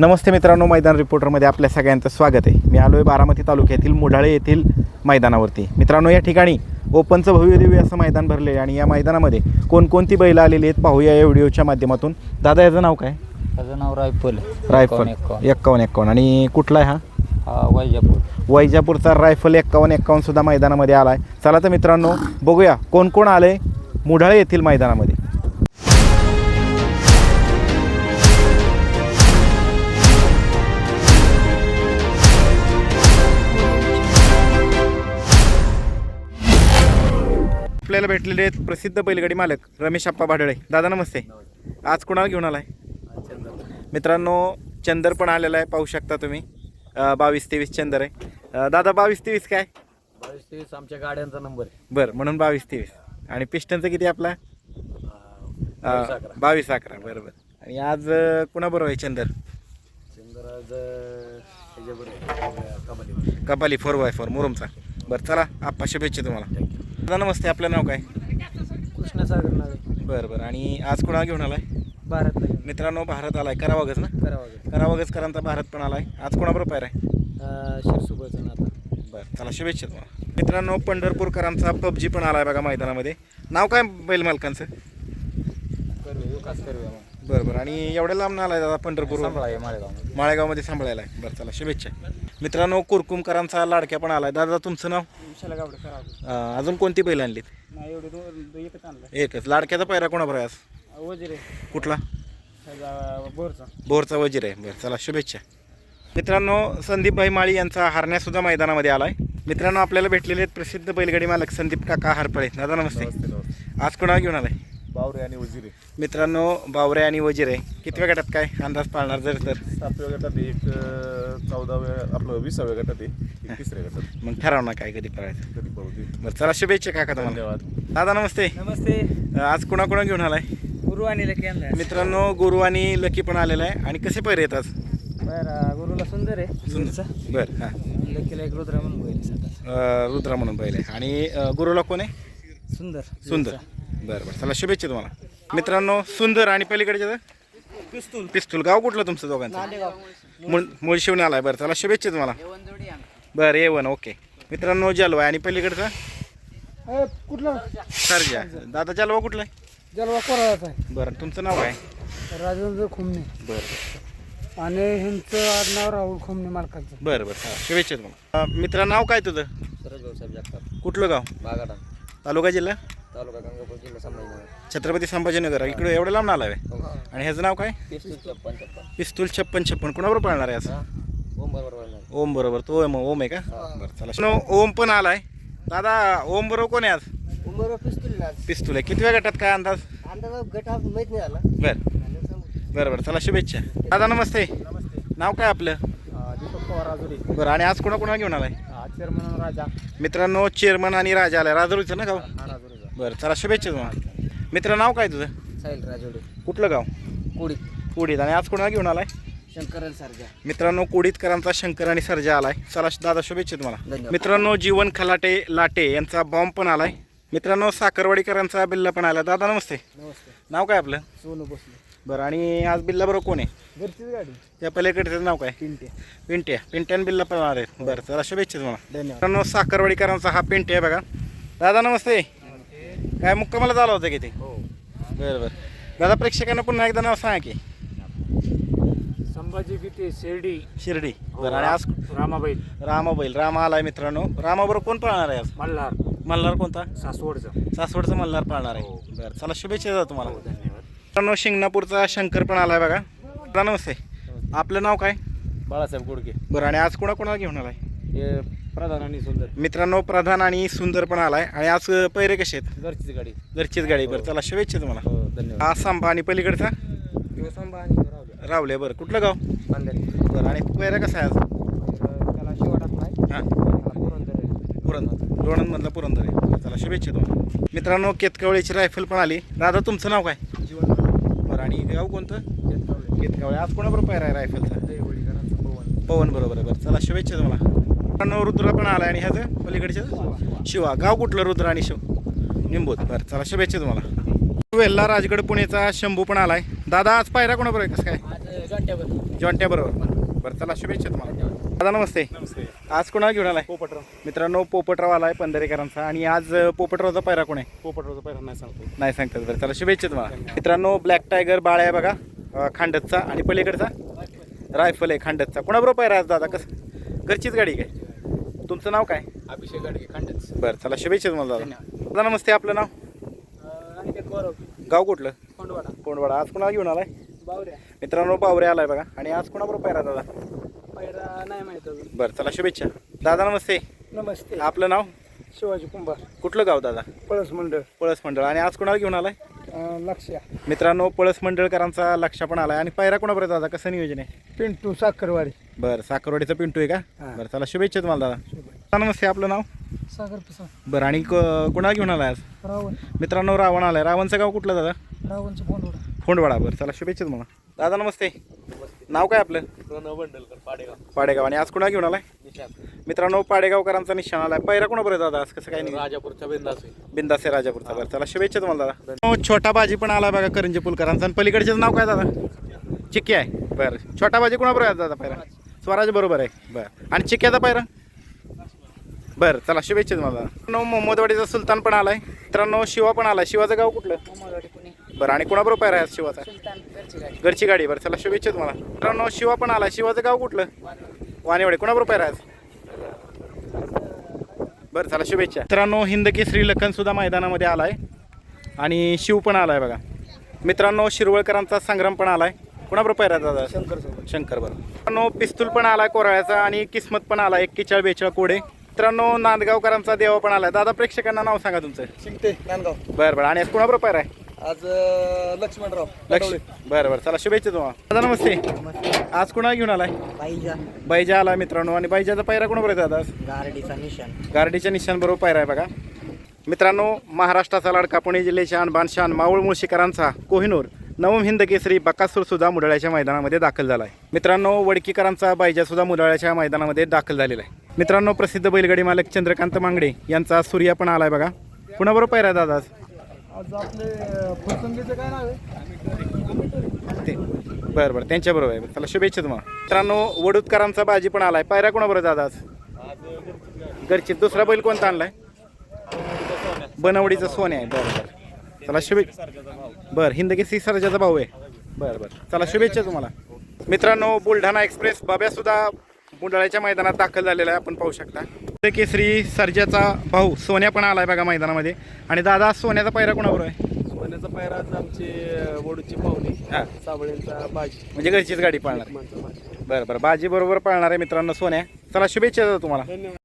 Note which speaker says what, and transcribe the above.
Speaker 1: नमस्ते मित्रांनो मैदान रिपोर्टरमध्ये आपल्या सगळ्यांचं स्वागत आहे. मी आलो आहे बारामती तालुक्यातील मुढाळे येथील मैदानावरती. मित्रांनो या ठिकाणी ओपनचं भव्य दिव्य असं मैदान भरले आहे आणि या मैदानामध्ये कोणकोणती बैलं आलेली आहेत पाहूया या व्हिडिओच्या माध्यमातून. दादा याचं नाव काय?
Speaker 2: त्याचं नाव रायफल.
Speaker 1: रायफल.
Speaker 2: एक्कावन्न.
Speaker 1: एक्कावन्न. आणि कुठला आहे हा?
Speaker 2: हा वैजापूर.
Speaker 1: वैजापूरचा रायफल एक्कावन्न एक्कावन्न सुद्धा मैदानामध्ये आला आहे चला तर मित्रांनो बघूया कोण कोण आले मुढाळे येथील मैदानामध्ये. आपल्याला भेटलेले आहेत प्रसिद्ध बैलगाडी मालक रमेश आप्पा भाडळे. दादा नमस्ते. आज कोणाला घेऊन आलाय? मित्रांनो चंदर पण आलेला आहे पाहू शकता तुम्ही. बावीस तेवीस चंदर आहे. दादा बावीस तेवीस काय?
Speaker 2: बावीस तेवीस आमच्या गाड्यांचा नंबर आहे.
Speaker 1: बरं म्हणून बावीस तेवीस. आणि पिस्टनचं किती आपला?
Speaker 2: बावीस अकरा.
Speaker 1: बावीस अकरा बरं बरं. आणि आज कुणाबरोबर आहे चंदर?
Speaker 2: चंद्रराज ह्याच्याबरोबर कबड्डी
Speaker 1: कपाली फोर बाय फोर मुरुमचा. बरं चला आप्पा शुभेच्छा तुम्हाला. दादा नमस्ते. आपलं नाव काय?
Speaker 2: कृष्णसागर नावे.
Speaker 1: बरं बरं. आणि आज कोणाला घेऊन आलाय?
Speaker 2: भारत
Speaker 1: मित्रांनो भारत आलाय. करावागच ना?
Speaker 2: करावा
Speaker 1: करावागजकरांचा भारत पण आलाय. आज कोणाबरोबर पायर आहे?
Speaker 2: शिरसुबचं नाता.
Speaker 1: बरं चला शुभेच्छा तुम्हाला. मित्रांनो पंढरपूरकरांचा पबजी पण आलाय बघा मैदानामध्ये. नाव काय बैल मालकांचं?
Speaker 2: कर्वे विकास कर्वे मग.
Speaker 1: बरं बरं आणि एवढ्या लांब आलाय दादा पंढरपूर
Speaker 2: सांभाळा आहे माळेगाव
Speaker 1: माळेगावमध्ये सांभाळायला आहे. बरं चला शुभेच्छा. मित्रांनो कुरकुमकरांचा लाडक्या पण आलाय. दादा तुमचं नाव?
Speaker 2: विशाला
Speaker 1: अं, अजून कोणती बैल आणलीत?
Speaker 2: नाही एवढे दोन एकच आणलं.
Speaker 1: एकच. लाडक्याचा पैरा कोणाबरोबर आहे आज?
Speaker 2: वजिरे
Speaker 1: कुठला?
Speaker 2: बोरचा.
Speaker 1: बोरचा वजीर आहे. बरं चला शुभेच्छा. मित्रांनो संदीपभाई माळी यांचा हरण्यासुद्धा मैदानामध्ये आलाय. मित्रांनो आपल्याला भेटलेले आहेत प्रसिद्ध बैलगाडी मालक संदीप काका हरपळे. दादा नमस्ते. आज कोणाला घेऊन आलाय?
Speaker 3: बावरे आणि वजिरे.
Speaker 1: मित्रांनो बावरे आणि वजीर आहे कितव्या गटात काय अंदाज पाळणार जर तर?
Speaker 3: सातव्या गटात एक चौदाव्या आपलं विसाव्या गटात एक तिसऱ्या गटात.
Speaker 1: मग ठराव ना काय कधी पळायचं.
Speaker 3: कधी पळू दे.
Speaker 1: बरं चला शुभेच्छा काका तुम्हाला.
Speaker 3: धन्यवाद.
Speaker 1: दादा नमस्ते.
Speaker 2: नमस्ते.
Speaker 1: आज कुणा कुणा घेऊन आलाय?
Speaker 2: गुरु आणि लकी आणला
Speaker 1: मित्रांनो गुरु आणि लकी पण आलेला आहे. आणि कसे पैरे येतात
Speaker 2: बरं गुरुला सुंदर आहे.
Speaker 1: सुंदर. बरं हां.
Speaker 2: लकीला एक रुद्रा म्हणून बैल सध्या.
Speaker 1: रुद्रा म्हणून बैल आहे. आणि अं, गुरुला कोण आहे?
Speaker 2: सुंदर.
Speaker 1: सुंदर. बरं बरं. चला शुभेच्छा तुम्हाला. मित्रांनो सुंदर आणि पलीकडचे पिस्तूल. पिस्तूल. गाव कुठलं तुमचं दोघांचं? मूळ मूळ शिवणे आलाय. बरं चला शुभेच्छा तुम्हाला. बरं ए वन ओके मित्रांनो जलवा आणि पलीकडचा?
Speaker 2: कुठला?
Speaker 1: सरजा. दादा जलवा कुठला आहे?
Speaker 2: जलवा कोराचा आहे.
Speaker 1: बरं तुमचं नाव काय?
Speaker 2: राजेंद्र खुमणे
Speaker 1: बरं.
Speaker 2: आणि ह्यांचं आडनाव राहुल खुमणे मालकाचं.
Speaker 1: बरं बरं. शुभेच्छा तुम्हाला. अं, मित्रा नाव काय तुझं?
Speaker 2: सरगाव साहेब जगताप.
Speaker 1: कुठलं गाव?
Speaker 2: बागाडा.
Speaker 1: तालुका जिल्हा?
Speaker 2: तालुका गंगापूर जिल्हा संभाजीनगर.
Speaker 1: छत्रपती संभाजीनगर. इकडे एवढं लांब आलाय आणि ह्याचं नाव काय?
Speaker 2: पिस्तूल छप्पन छप्पन.
Speaker 1: पिस्तूल छप्पन छप्पन. कोणाबरोबर पाळणार आहे असं?
Speaker 2: ओम बरोबर
Speaker 1: ओम बरोबर. तो ओम ओम आहे का? बरं चला. नो, ओम पण आलाय. दादा ओम बरोबर कोण आहे आज?
Speaker 2: उमर पिस्तूल
Speaker 1: पिस्तूल आहे. कितव्या गटात काय अंदाज?
Speaker 2: अंदाज गट माहीत नाही आला
Speaker 1: बरं. बरं बरं. चला शुभेच्छा. दादा नमस्ते. नाव काय आपलं?
Speaker 2: दीपक पवार राजुरी.
Speaker 1: बरं आणि आज कोणा कोणा घेऊन आलाय?
Speaker 2: चेअरमन राजा.
Speaker 1: मित्रांनो चेअरमन आणि राजा आलाय. राजूरचं ना गाव
Speaker 2: हा
Speaker 1: बरं चला शुभेच्छा तुम्हाला. मित्र नाव काय तुझं?
Speaker 2: साहिल राजोडे
Speaker 1: कुठलं गाव?
Speaker 2: कोडी
Speaker 1: कुडीत. आणि आज कोणाला घेऊन आलाय?
Speaker 2: शंकरल सरजा.
Speaker 1: मित्रांनो कुडीतकरांचा शंकर आणि सर्जा आलाय. चला दादा शुभेच्छा तुम्हाला.
Speaker 2: धन्यवाद.
Speaker 1: मित्रांनो जीवन खलाटे लाटे यांचा बॉम्ब पण आलाय. मित्रांनो साखरवाडीकरांचा बिल्ला पण आला दादा नमस्ते.
Speaker 2: नमस्ते.
Speaker 1: नाव काय आपलं?
Speaker 2: सोनू बसले
Speaker 1: बरं आणि आज बिल्ला बरोबर कोण आहे?
Speaker 2: घरचीच गाडी.
Speaker 1: त्या पलीकडचं नाव काय?
Speaker 2: पिंटे
Speaker 1: पिंट्या. पिंट्यान बिल्ला पण आले बरं चला शुभेच्छा तुम्हाला.
Speaker 2: धन्यवाद.
Speaker 1: मित्रांनो साखरवाडीकरांचा हा पिंटे आहे बघा. दादा नमस्ते. काय मुक्कामाला झाला होता किती
Speaker 2: हो.
Speaker 1: बरं बरं. दादा प्रेक्षकांना पुन्हा एकदा नाव सांगा की.
Speaker 2: संभाजी गीते शिर्डी.
Speaker 1: शिर्डी. बरं आणि आज
Speaker 2: रामाबाईल
Speaker 1: रामा आलाय मित्रांनो. रामाबरोबर कोण पाळणार आहे आज?
Speaker 2: मल्हार.
Speaker 1: मल्हार कोणता?
Speaker 2: सासवडचं.
Speaker 1: सासवडचं मल्हार पाळणार आहे. बरं चला शुभेच्छा द्या तुम्हाला. मित्रांनो शिंगणापूरचा शंकर पण आलाय बघा. दादा नमस्ते. आपलं नाव काय?
Speaker 2: बाळासाहेब गुडके.
Speaker 1: बरं आणि आज कोणाकोणाला घेऊन आलाय?
Speaker 2: हे प्रधान आणि सुंदर.
Speaker 1: मित्रांनो प्रधान आणि सुंदर पण आलाय. आणि आज पैरे कसे आहेत?
Speaker 2: घरचीच गाडी.
Speaker 1: घरचीच गाडी. बरं चला शुभेच्छा तुम्हाला.
Speaker 2: हो धन्यवाद.
Speaker 1: हा सांबा आणि पलीकडचा?
Speaker 2: दिवसांबा आणि रावले
Speaker 1: रावले बरं. कुठलं गाव?
Speaker 2: बांधले
Speaker 1: बरं आणि पैरा कसा आहे आज?
Speaker 2: त्याला शिवाटात नाही.
Speaker 1: हां.
Speaker 2: पुरंदर
Speaker 1: पुरंदर. लोणंदमधला पुरंदर आहे. चला शुभेच्छा तुम्हाला. मित्रांनो केतकवळीची रायफल पण आली. दादा तुमचं नाव काय? बरं आणि गाव कोणतं? केतकावळे. आज कोणाबरोबर पैरा आहे रायफलचा?
Speaker 2: पवन.
Speaker 1: पवन बरोबर आहे. बरं चला शुभेच्छा तुम्हाला. रुद्र पण आला आणि ह्याचं पलीकडचं शिवा. गाव कुठलं रुद्र आणि शिव? निंबूत बरं चला शुभेच्छा तुम्हाला. वेल्ला राजगड पुणेचा शंभू पण आलाय. दादा आज पायरा कोणाबरोबर आहे? कसं काय? जॉन्ट्या बरोबर. बरं चला शुभेच्छा तुम्हाला. दादा नमस्ते.
Speaker 3: नमस्ते.
Speaker 1: आज कोणाला घेऊन आलाय?
Speaker 3: पोपटराव.
Speaker 1: मित्रांनो पोपटराव आलाय पंधरेकरांचा. आणि आज पोपटरावचा पायरा कोण आहे?
Speaker 3: पोपटरावचा पहिला नाही सांगतो
Speaker 1: नाही सांगतात बरं चला शुभेच्छा तुम्हाला. मित्रांनो ब्लॅक टायगर बाळ आहे बघा. खांडतचा. आणि पलीकडचा? रायफल. आहे खांडतचा. कोणाबरोबर पायरा आज दादा? कसं? घरचीच गाडी काय? तुमचं नाव काय?
Speaker 2: अभिषेक गाडगे खांडेच.
Speaker 1: बरं चला शुभेच्छा तुम्हाला दादा. दादा नमस्ते आपलं नाव?
Speaker 2: अनिकेत गौरव.
Speaker 1: गाव कुठलं?
Speaker 2: कोंडवाडा.
Speaker 1: कोंडवाडा. आज कोणाला घेऊन आलाय?
Speaker 2: बावऱ्या.
Speaker 1: मित्रांनो बावरे आलाय बघा. आणि आज कोणाबरोबर पायरा दादा?
Speaker 2: पहिला नाही माहीत अजून.
Speaker 1: बरं चला शुभेच्छा. दादा नमस्ते.
Speaker 2: नमस्ते.
Speaker 1: आपलं नाव?
Speaker 2: शिवाजी कुंभार.
Speaker 1: कुठलं गाव दादा?
Speaker 2: पळस मंडळ.
Speaker 1: पळस मंडळ. आणि आज कोणाला घेऊन आलाय?
Speaker 2: लक्ष
Speaker 1: मित्रांनो पळस मंडळकरांचा लक्ष पण आलाय. आणि पायरा कोणाबरोबर दादा? कसं नियोजन आहे?
Speaker 2: पिंटू साखरवाडी.
Speaker 1: बरं साखरवाडीचा पिंटू आहे का?
Speaker 2: हां.
Speaker 1: बरं चला शुभेच्छा तुम्हाला दादा. दादा नमस्ते आपलं नाव?
Speaker 2: सागर पिसा
Speaker 1: बरं आणि क- कोणाला घेऊन आलाय आज?
Speaker 2: रावण.
Speaker 1: मित्रांनो रावण आलाय. रावणचं गाव कुठलं दादा?
Speaker 2: रावणचं फोंडवडा.
Speaker 1: फोंडवाडा. बरं चला शुभेच्छा तुम्हाला. दादा नमस्ते. नाव काय आपलं?
Speaker 3: प्रणव बंडलकर पाडेगाव.
Speaker 1: पाडेगाव. आणि आज कोणाला घेऊन आलाय? मित्रांनो पाडेगावकरांचा निशाण आलाय. पैरा कोणाबरोबर आहे दादा? आज कसं काय नाही
Speaker 3: राजापूरच्या बिंदाचे
Speaker 1: बिंदासे राजापूरचा. बरं चला शुभेच्छा तुम्हाला दादा. हो, छोटा बाजी पण आला बघा करंजी पुलकरांचा. आणि पलीकडच्याच नाव काय दादा? चिक्की आहे. बरं छोटा बाजी कोणाबरोबर आहे दादा पायरा स्वराज बरोबर आहे. बरं. आणि चिक्क्याचा पायरा? बरं चला शुभेच्छा तुम्हाला. मित्रांनो मोहम्मदवाडीचा सुलतान पण आलाय. मित्रांनो शिवा पण आलाय. शिवाचं गाव कुठलं? बरं आणि कोणाबरोबर पायरा आहे आज शिवाचा? घरची गाडी. बरं चला शुभेच्छा तुम्हाला. मित्रांनो शिवा पण आलाय. शिवाचं गाव कुठलं? वानेवाडी. कोणाबरोबर पायरा आहे बरं चला शुभेच्छा. मित्रांनो हिंद केसरी लखन सुद्धा मैदानामध्ये आलाय. आणि शिव पण आलाय बघा. मित्रांनो शिरवळकरांचा संग्राम पण आलाय. कोणाबरोबर पायरा दादा
Speaker 2: शंकर
Speaker 1: शंकर बरं. मित्रांनो पिस्तूल पण आलाय कोराळ्याचा आणि किस्मत पण आलाय एक्केचाळ बेचाळ कोडे मित्रांनो नांदगावकरांचा देवा पण आलाय. दादा प्रेक्षकांना नाव सांगा तुमचं.
Speaker 2: शिंगटे नांदगाव.
Speaker 1: बरं बरं. आणि आज कोणाबरोबर पायरा आहे?
Speaker 2: आज लक्ष्मणराव
Speaker 1: लक्ष बरं बरं. चला शुभेच्छा तुम्हाला. दादा नमस्ते. आज कुणाला घेऊन आलाय?
Speaker 2: बाईजा.
Speaker 1: बाईजा आला मित्रांनो. आणि बाईजाचा पायरा कोणाबरोबर आहे दादा आज?
Speaker 2: गारडीचा निशान.
Speaker 1: गारडीच्या निशाण बरोबर पायरा आहे बघा. मित्रांनो महाराष्ट्राचा लाडका पुणे जिल्ह्याचे आणबान शान मावळ मुळशीकरांचा कोहिनूर. नवम हिंद केसरी बकासूर सुद्धा मुडाळ्याच्या मैदानामध्ये दाखल झाला आहे मित्रांनो वडकीकरांचा बायजा सुद्धा मुडाळ्याच्या मैदानामध्ये दाखल झालेला आहे. मित्रांनो प्रसिद्ध बैलगाडी मालक चंद्रकांत मांगडे यांचा सूर्या पण आलाय बघा. कुणाबरोबर पायरा आहे दादा आज?
Speaker 2: आज आपले फुलसंगीचं काय नाव आहे?
Speaker 1: ते. बरं बरं त्यांच्याबरोबर आहे. चला शुभेच्छा तुम्हाला. मित्रांनो वडूदकरांचा बाजी पण आलाय. पायरा कोणाबरोबर आहे दादा आज? घरची. दुसरा बैल कोणता आणलाय? बनवडीचा सोने आहे. बरं. चला शुभेच्छा बरं हिंदकेसरी सरजाचा भाऊ आहे. बरं बरं. चला शुभेच्छा तुम्हाला. मित्रांनो बुलढाणा एक्सप्रेस बाब्या सुद्धा बुलढाण्याच्या मैदानात दाखल झालेला आहे. आपण पाहू शकता. हिंदकेसरी सर्जाचा भाऊ सोन्या पण आलाय बघा मैदानामध्ये. आणि दादा सोन्याचा पायरा कोणाबरोबर आहे?
Speaker 3: सोन्याचा पायरा आज आमचे वडूची पाहुणे.
Speaker 1: हां.
Speaker 3: साबळेंचा बाजी.
Speaker 1: म्हणजे घरचीच गाडी पाळणार. बरं बरं. बाजी बरोबर पाळणार आहे मित्रांनो सोन्या. चला शुभेच्छा तुम्हाला.
Speaker 3: धन्यवाद.